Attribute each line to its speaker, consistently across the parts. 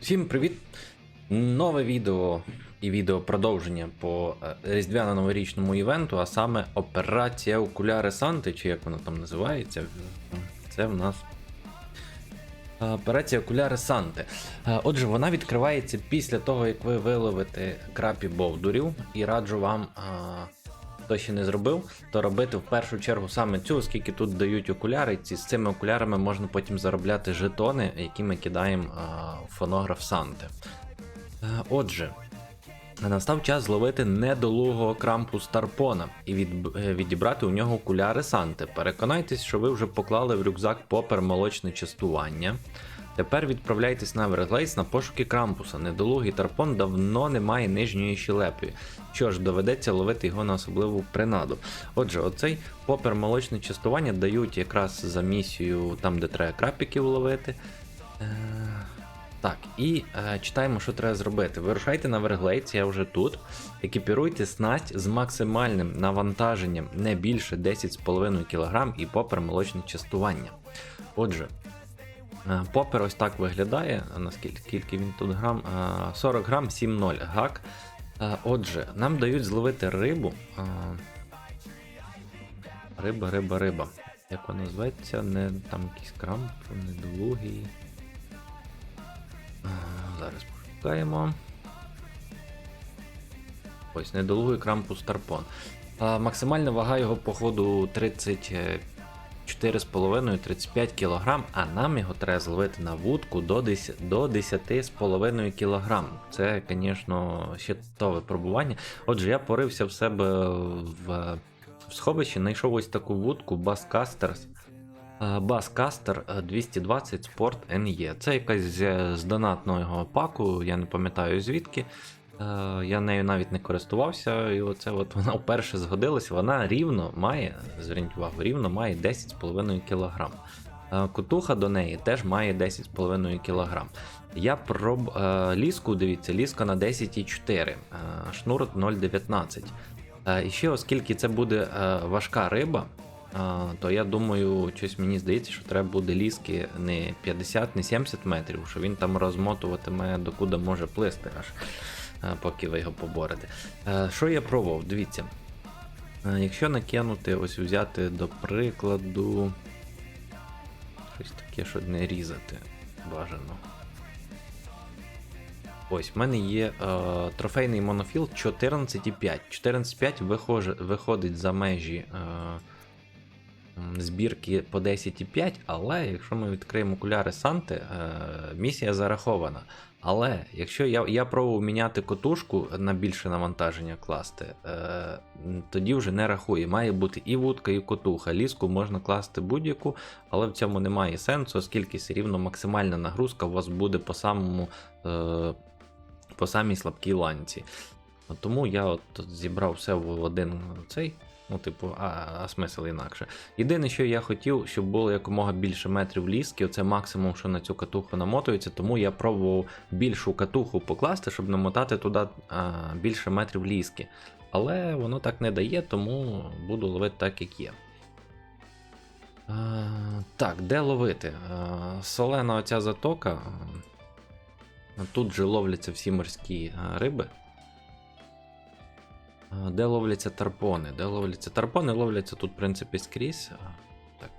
Speaker 1: Всім привіт! Нове відео і відео продовження по е, різдвяно-новорічному івенту, а саме Операція Окуляри Санти, чи як вона там називається. Це в нас. е, Операція Окуляри Санти. Е, Отже, вона відкривається після того, як ви виловите крапі бовдурів, і раджу вам, хто ще не зробив, то робити в першу чергу саме цю, оскільки тут дають окуляри. Ці, з цими окулярами можна потім заробляти жетони, які ми кидаємо в фонограф Санти. Е, Отже, настав час зловити недолугого крампу Старпона і е, відібрати у нього окуляри Санти. Переконайтесь, що ви вже поклали в рюкзак попер молочне частування. Тепер відправляйтесь на Everglades на пошуки крампуса. Недолугий тарпон давно не має нижньої щелепи. Що ж, доведеться ловити його на особливу принаду. Отже, оцей попер молочне частування дають якраз за місію там, де треба крапіків ловити. Е, так, і е, читаємо, що треба зробити. Вирушайте на Верглейдс, я вже тут. Екіпіруйте снасть з максимальним навантаженням не більше 10,5 кг і попер молочне частування. Отже, попер ось так виглядає. Наскільки він тут грам? Е, 40 грам 7,0 гак. Е, Отже, нам дають зловити рибу. Е, Риба, риба, риба. Як вона називається? Не там якийсь крамп, недолугий. Зараз пошукаємо. Ось, недолугий крампус Тарпон. Максимальна вага його, походу, 34,5-35 кг, а нам його треба зловити на вудку до 10 до 10,5 кг. Це, звісно, ще то випробування. Отже, я порився в себе в, в сховищі, знайшов ось таку вудку Basscasters. Баскастер 220 Sport NE. Це якась з донатного паку, я не пам'ятаю звідки. Е, Я нею навіть не користувався, і оце от вона вперше згодилась. Вона рівно має, зверніть увагу, рівно має 10,5 кг. Е, Кутуха до неї теж має 10,5 кг. Я проб е, ліску, дивіться, ліска на 10,4, е, шнур 0,19. Е, І ще, оскільки це буде важка риба, то я думаю, щось мені здається, що треба буде ліски не 50, не 70 метрів, що він там розмотуватиме докуди може плисти, аж поки ви його поборете. Що я пробував? Дивіться. Якщо накинути, ось взяти до прикладу. Щось таке, що не різати бажано. Ось, в мене є е, трофейний монофіл 14,5. 14,5 вихоже- виходить за межі. Е, збірки по 10,5, але якщо ми відкриємо окуляри Санти, е, місія зарахована. Але якщо я я пробував міняти котушку на більше навантаження класти, е, тоді вже не рахує. Має бути і вудка, і котуха. Ліску можна класти будь-яку, але в цьому немає сенсу, оскільки все рівно максимальна нагрузка у вас буде по самому е, по самій слабкій ланці. Тому я от зібрав все в один цей. Ну, типу, а, а смисл інакше. Єдине, що я хотів, щоб було якомога більше метрів ліски, оце максимум, що на цю катуху намотується, тому я пробував більшу катуху покласти, щоб намотати туди а, більше метрів ліски. Але воно так не дає, тому буду ловити так, як є. А, так, де ловити? А, солена оця затока. Тут же ловляться всі морські риби. А, Де ловляться тарпони? Де ловляться тарпони? Ловляться тут, в принципі, скрізь. Так.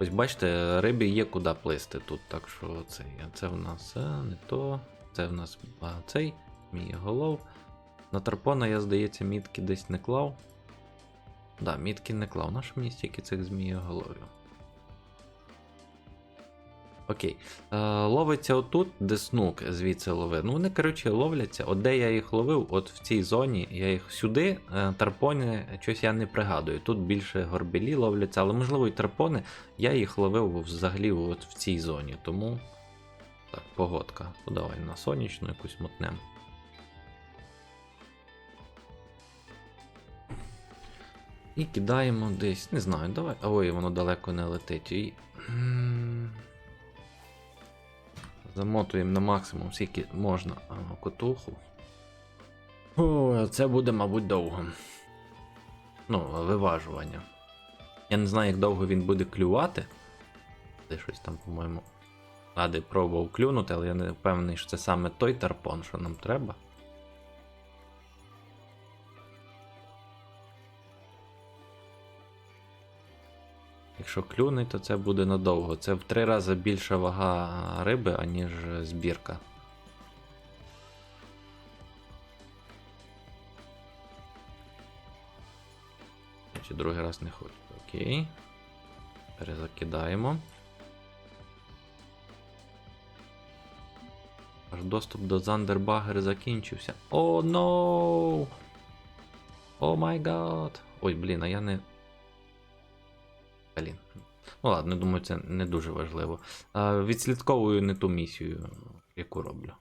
Speaker 1: Ось бачите, рибі є куди плисти тут, так що це, це в нас а, не то. Це в нас а, цей, мій голов. На тарпона, я, здається, мітки десь не клав. Да, мітки не клав. На що мені стільки цих змієголовів? Окей. Е, ловиться отут, де снук звідси ловив. Ну, вони, коротше, ловляться. От де я їх ловив, от в цій зоні, я їх сюди, е, тарпони, щось я не пригадую. Тут більше горбілі ловляться, але можливо і тарпони, я їх ловив взагалі от в цій зоні. Тому. Так, погодка. Ну, давай на сонячну якусь мотнем. І кидаємо десь. Не знаю, давай. Ой, воно далеко не летить. І... Замотуємо на максимум, скільки можна котуху. О, це буде, мабуть, довго. Ну, виважування. Я не знаю, як довго він буде клювати. Де щось там, по-моєму. Ади пробував клюнути, але я не впевнений, що це саме той тарпон, що нам треба. Якщо клюне, то це буде надовго. Це в три рази більша вага риби, аніж збірка. Чи другий раз не хочу. Окей. Перезакидаємо. Аж доступ до Зандербагер закінчився. О, ноу! О май гад! Ой, блін, а я не. Блін. Ну ладно, думаю, це не дуже важливо. А, відслідковую не ту місію, яку роблю.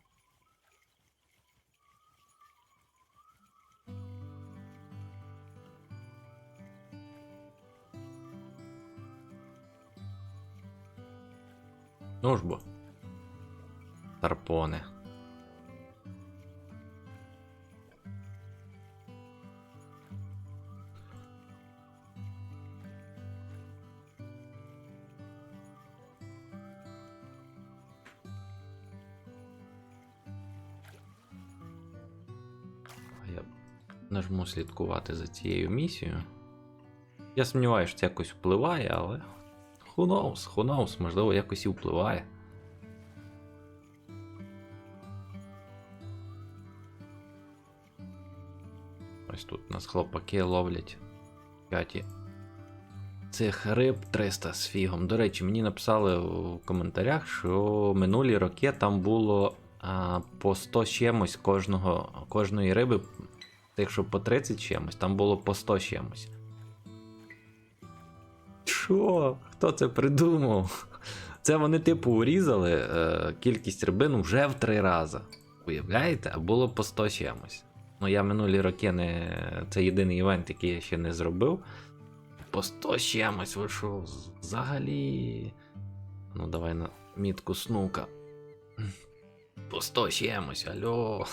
Speaker 1: Ну ж бо. Тарпони. Нажму слідкувати за цією місією. Я сумніваюся, що це якось впливає, але. Who knows, who knows, можливо, якось і впливає. Ось тут нас хлопаки ловлять п'яті цих риб 300 з фігом. До речі, мені написали у коментарях, що минулі роки там було а, по 100 з чимось кожного, кожної риби, тих, що по 30 з чимось, там було по 100 з чимось. Що? Хто це придумав? Це вони, типу, урізали е, кількість рибин вже в три рази. Уявляєте? А було по 100 з чимось. Ну, я минулі роки не. Це єдиний івент, який я ще не зробив. По 100 з чимось вийшов. Взагалі. Ну, давай на мітку снука. По 100 з чимось, альо.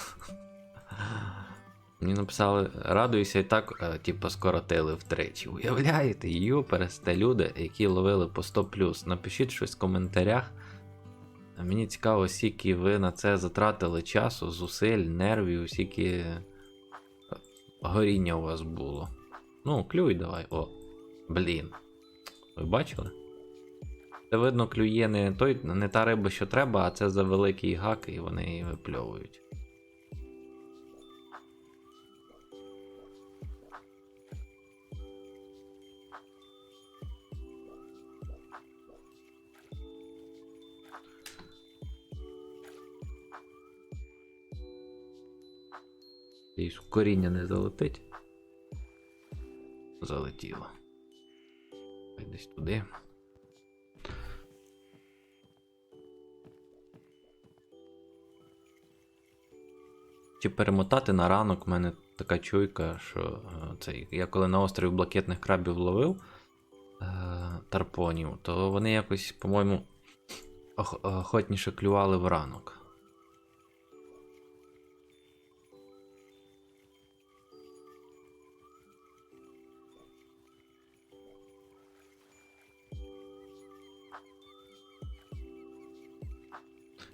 Speaker 1: Мені написали, радуйся і так, е, типу, скоротили втричі. Уявляєте, юпересте люди, які ловили по 100 Напишіть щось в коментарях. Мені цікаво, скільки ви на це затратили часу, зусиль, нервів, скільки горіння у вас було. Ну, клюй давай. О. Блін. Ви бачили? Це видно, клює не той, не та риба, що треба, а це за великий гак, і вони її випльовують. В коріння не залетить. Залетіло. Хай Десь туди. Чи перемотати на ранок, в мене така чуйка, що е, цей, я коли на острові блакитних крабів ловив е, тарпонів, то вони якось, по-моєму, ох- охотніше клювали в ранок.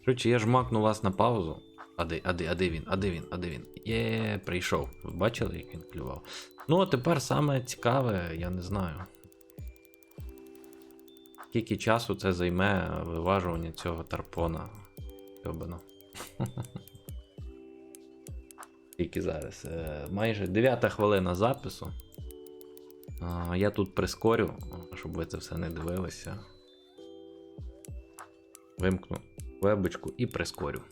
Speaker 1: Короче, я ж макнув вас на паузу. А де, а де, а де він? А де він? А де він? Є, прийшов. Ви бачили, як він клював? Ну, а тепер саме цікаве, я не знаю. Скільки часу це займе виважування цього тарпона? Йобано. Скільки зараз? Е, Майже 9 хвилина запису. Я тут прискорю, щоб ви це все не дивилися. Вимкну вебочку і прискорю.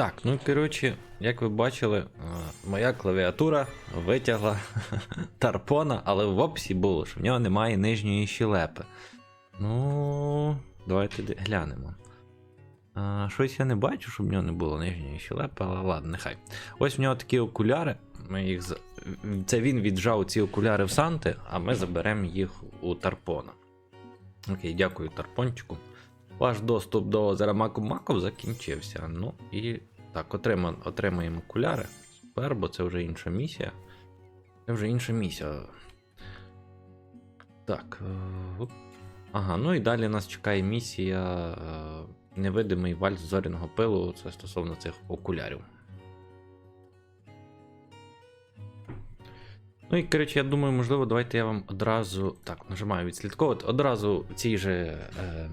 Speaker 1: Так, ну коротше, як ви бачили, е, моя клавіатура витягла тарпона, але в описі було, що в нього немає нижньої щелепи. Ну, давайте глянемо. А, щось я не бачу, щоб в нього не було нижньої щелепи, але ладно, нехай. Ось в нього такі окуляри. Ми їх Це він віджав ці окуляри в Санти, а ми заберемо їх у Тарпона. Окей, дякую, Тарпончику. Ваш доступ до озера Маку Маков закінчився. Ну і так, отрима, отримаємо окуляри. Супер, бо це вже інша місія. Це вже інша місія. Так. е. Ага, ну і далі нас чекає місія е, Невидимий вальс зоряного пилу. Це стосовно цих окулярів. Ну і коротше, я думаю, можливо, давайте я вам одразу. Так, нажимаю відслідковувати. Одразу в цій же. Е,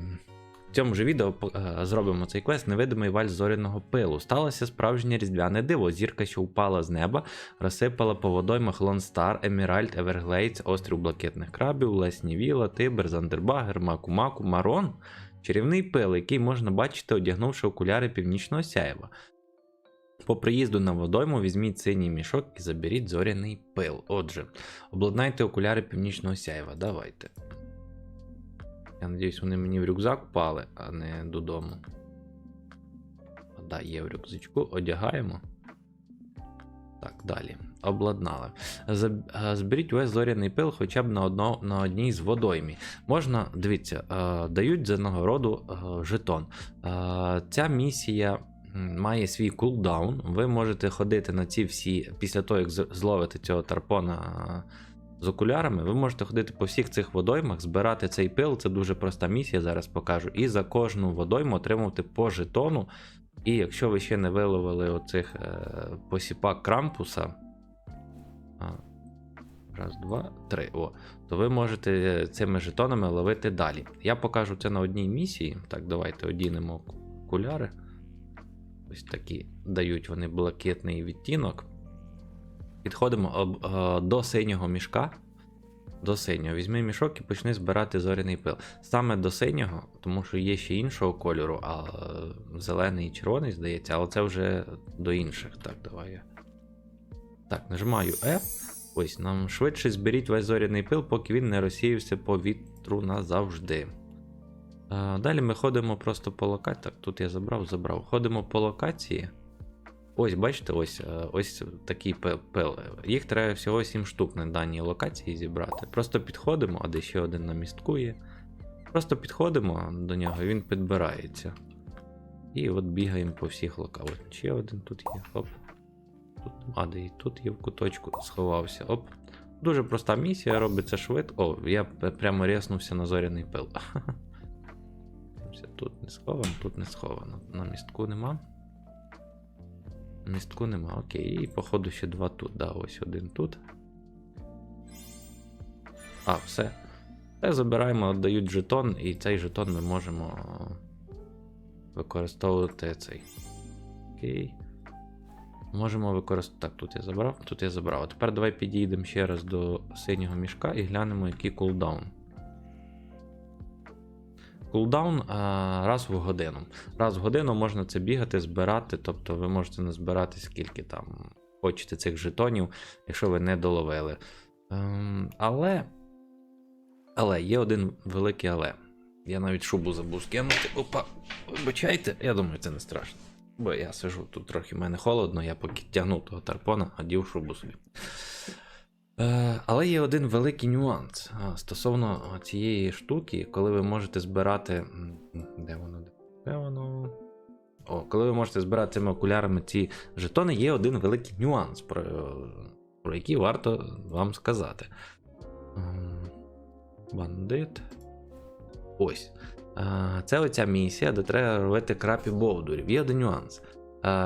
Speaker 1: в цьому ж відео е, зробимо цей квест невидимий вальс зоряного пилу. Сталося справжнє різдвяне диво. Зірка, що впала з неба, розсипала по водоймах Лонстар, Еміральд, Еверглейдс, острів блакитних крабів, Лесні Віла, Тибер, Зандербагер, Маку-Маку, Марон. Чарівний пил, який можна бачити, одягнувши окуляри північного сяєва. По приїзду на водойму візьміть синій мішок і заберіть зоряний пил. Отже, обладнайте окуляри північного сяєва. Давайте. Я надіюсь, вони мені в рюкзак впали, а не додому. Да, є в рюкзачку. Одягаємо. Так, далі. Обладнали. Зберіть весь зоряний пил хоча б на, одно, на одній з водоймі. Можна, дивіться, дають за нагороду жетон. Ця місія має свій кулдаун. Ви можете ходити на ці всі, після того, як зловите цього тарпона з окулярами, ви можете ходити по всіх цих водоймах, збирати цей пил. Це дуже проста місія, зараз покажу. І за кожну водойму отримувати по жетону. І якщо ви ще не виловили оцих е, посіпак крампуса. Раз, два, три. О, то ви можете цими жетонами ловити далі. Я покажу це на одній місії. Так, давайте одінемо окуляри. Ось такі дають вони блакитний відтінок. Підходимо е, до синього мішка. До синього. Візьми мішок і почни збирати зоряний пил. Саме до синього, тому що є ще іншого кольору, а е, зелений і червоний, здається, але це вже до інших. Так, давай я. Так, нажимаю F. Ось, нам швидше зберіть весь зоряний пил, поки він не розсіявся по вітру назавжди. Е, Далі ми ходимо просто по локації. Так, тут я забрав, забрав. Ходимо по локації. Ось, бачите, ось е, ось такі пи- пили. Їх треба всього 7 штук на даній локації зібрати. Просто підходимо, а де ще один на містку є. Просто підходимо до нього, і він підбирається. І от бігаємо по всіх локаціях. Ще один тут є. Оп. Тут, а, де і тут є в куточку, сховався. Оп. Дуже проста місія, робиться швидко. О, я прямо ряснувся на зоряний пил. Тут не сховано, тут не сховано. На містку нема. Містку нема, окей. І походу ще два тут. Да, ось один тут. А, все. Це забираємо, дають жетон, і цей жетон ми можемо використовувати цей. Окей. Можемо використати. Так, тут я забрав, тут я забрав. А тепер давай підійдемо ще раз до синього мішка і глянемо, який кулдаун. Кулдаун раз в годину. Раз в годину можна це бігати, збирати, тобто ви можете назбирати скільки там хочете цих жетонів, якщо ви не доловили. Ем, але. Але є один великий але. Я навіть шубу забув скинути. Опа, вибачайте, я думаю, це не страшно. Бо я сижу тут трохи в мене холодно, я поки тягнув того тарпона, одів шубу собі. Е, але є один великий нюанс стосовно цієї штуки, коли ви можете збирати. Де воно? Де воно? О, коли ви можете збирати цими окулярами ці жетони, є один великий нюанс, про, про який варто вам сказати. Бандит. Ось. Е, Це оця місія, де треба робити крапі бовдурів. Є один нюанс.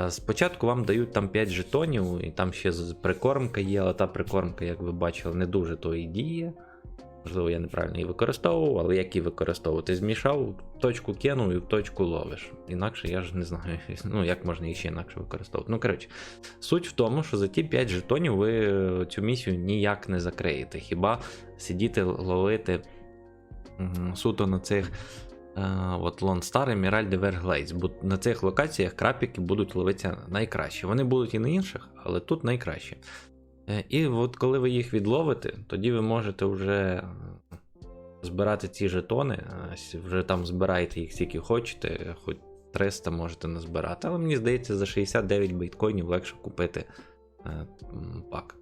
Speaker 1: Спочатку вам дають там 5 жетонів, і там ще прикормка є, але та прикормка, як ви бачили, не дуже то і діє. Можливо, я неправильно її використовував, але як її використовувати? Змішав, точку кинув і в точку ловиш. Інакше я ж не знаю, ну як можна її ще інакше використовувати. Ну, коротше, суть в тому, що за ті 5 жетонів ви е, цю місію ніяк не закриєте. Хіба сидіти ловити суто на цих от Lone Star, Emerald і Everglades. Бо на цих локаціях крапіки будуть ловитися найкраще. Вони будуть і на інших, але тут найкраще. Е, І от коли ви їх відловите, тоді ви можете вже е, збирати ці жетони. е, Вже там збираєте їх скільки хочете, хоч 300 можете назбирати. Але мені здається, за 69 біткоїнів легше купити е, пак.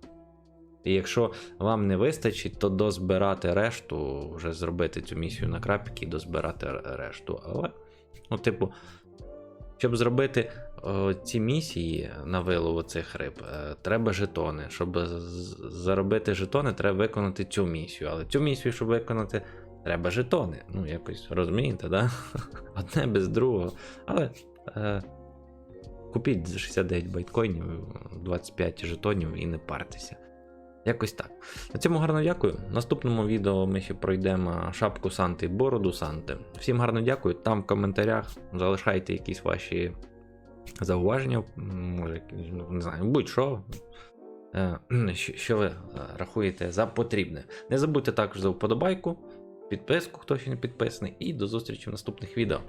Speaker 1: І якщо вам не вистачить, то дозбирати решту, вже зробити цю місію на крапіки і дозбирати решту. Але, ну, типу, щоб зробити о, ці місії на вилову цих риб, е, треба жетони. Щоб заробити жетони, треба виконати цю місію. Але цю місію, щоб виконати, треба жетони. Ну, якось розумієте, да? Одне без другого. Але е, купіть за 69 байткоїнів, 25 жетонів і не партеся. Якось так. На цьому гарно дякую. В наступному відео ми ще пройдемо шапку Санти бороду Санти. Всім гарно дякую. Там в коментарях залишайте якісь ваші зауваження, може, не знаю, будь-що. Е, що- Що ви е, рахуєте за потрібне. Не забудьте також за вподобайку, підписку, хто ще не підписаний, і до зустрічі в наступних відео.